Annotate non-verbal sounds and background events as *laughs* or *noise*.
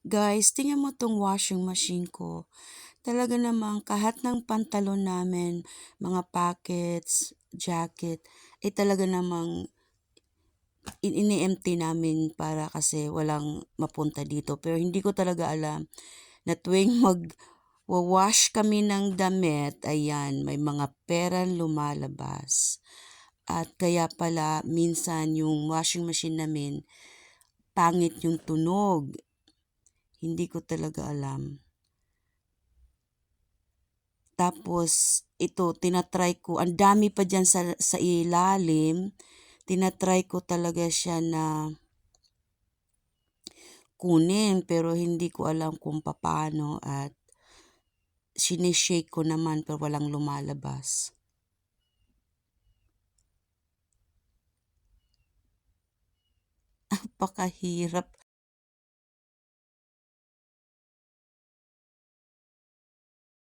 Guys, tingnan mo tong washing machine ko. Talaga namang kahit ng pantalon namin, mga pockets, jacket, eh talaga namang ini-empty namin para kasi walang mapunta dito. Pero hindi ko talaga alam na tuwing mag wash kami ng damit, ayan, may mga pera lumalabas. At kaya pala minsan yung washing machine namin, pangit yung tunog. Hindi ko talaga alam. Tapos, ito, tinatry ko, ang dami pa dyan sa, sa ilalim, tinatry ko talaga siya na kunin, pero hindi ko alam kung paano at sinishake ko naman pero walang lumalabas. *laughs* Napakahirap